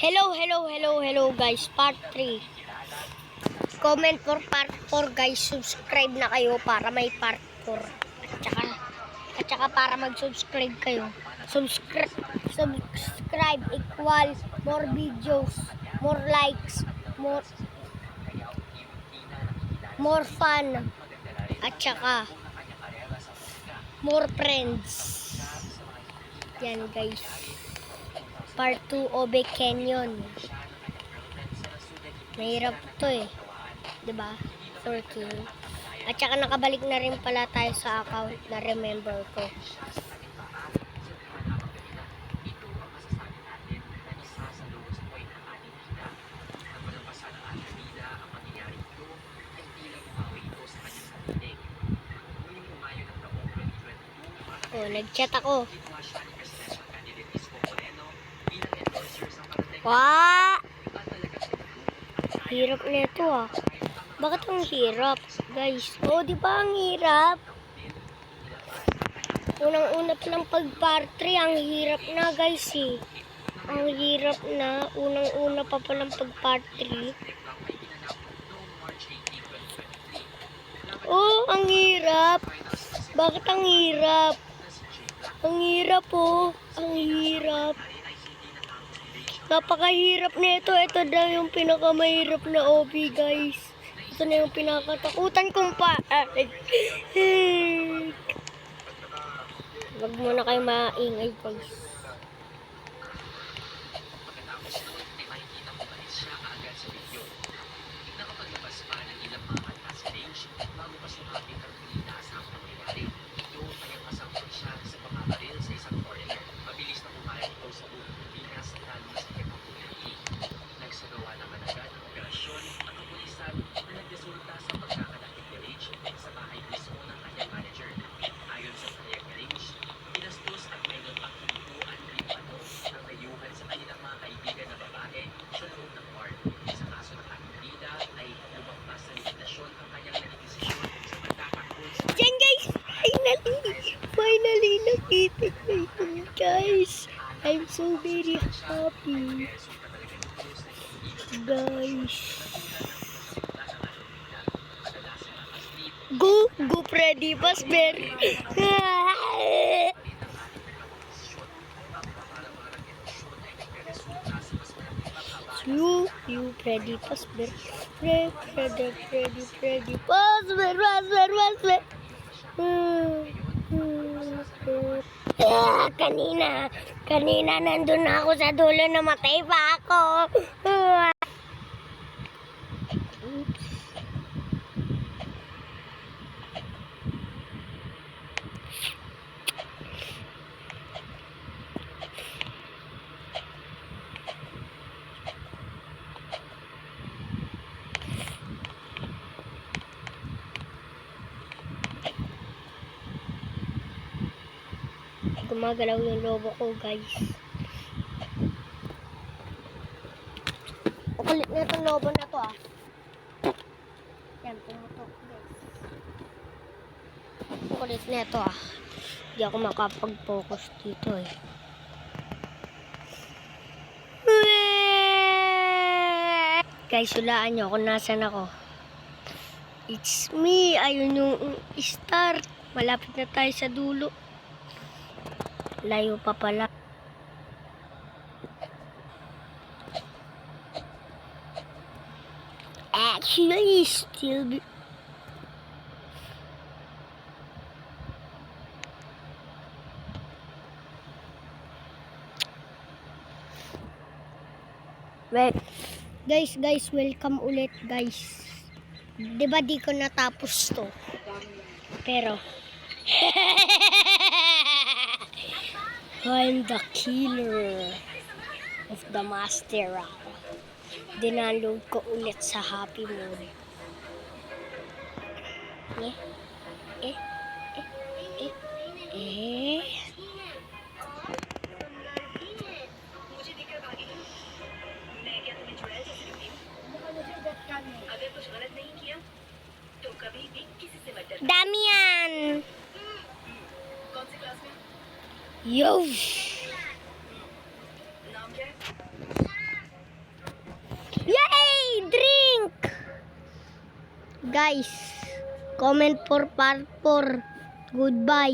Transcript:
Hello, hello, hello, hello guys. Part 3. Comment for part 4 guys. Subscribe na kayo para may part 4. At saka, at saka para mag-subscribe kayo. Subscribe, subscribe equals more videos, more likes, more more fun. At saka more friends. Yan guys. Part 2 Obe Canyon. Mahirap to eh. ba? 14. At saka nakabalik na rin pala tayo sa account na remember ko. Oh, nag-chat ako. Wa! Hirap nito ah. Bakit ang hirap, guys? Oh, di ba ang hirap? Unang-una pa lang pag part 3, ang hirap na, guys eh. Ang hirap na. Unang-una pa pa lang pag part 3. Oh, ang hirap. Bakit ang hirap? Ang hirap oh. Ang hirap. Napakahirap nito. Ito daw yung pinakamahirap na OB, guys. Ito na yung pinakatakutan kong pa. Huwag muna kayo maingay, guys. Guys! I'm so very happy. Guys. Go! Go, Freddy Fazbear! You, you, Freddy Fazbear. Fred, Freddy, Freddy, Freddy Fazbear, Fazbear, Fazbear. Kanina, kanina nandun na ako sa dulo, namatay pa ako. Oops. Gumagalaw yung lobo ko, guys. Kulit na itong lobo na to, ah. Yan, pumutok, guys. Kulit na ito, ah. Hindi ako makapag-focus dito, eh. Guys, hulaan nyo kung nasan ako. It's me. Ayun yung start. Malapit na tayo sa dulo. Layo pa pala. Actually, still. Well, guys, guys, welcome ulit, guys. 'Di ba di ko natapos to? Pero I'm the killer of the master ako. Dinaload ko ulit sa happy mode. Eh, eh, eh, eh, eh. Damian! Yo. Yay! Drink! Guys, comment for part 4. Goodbye.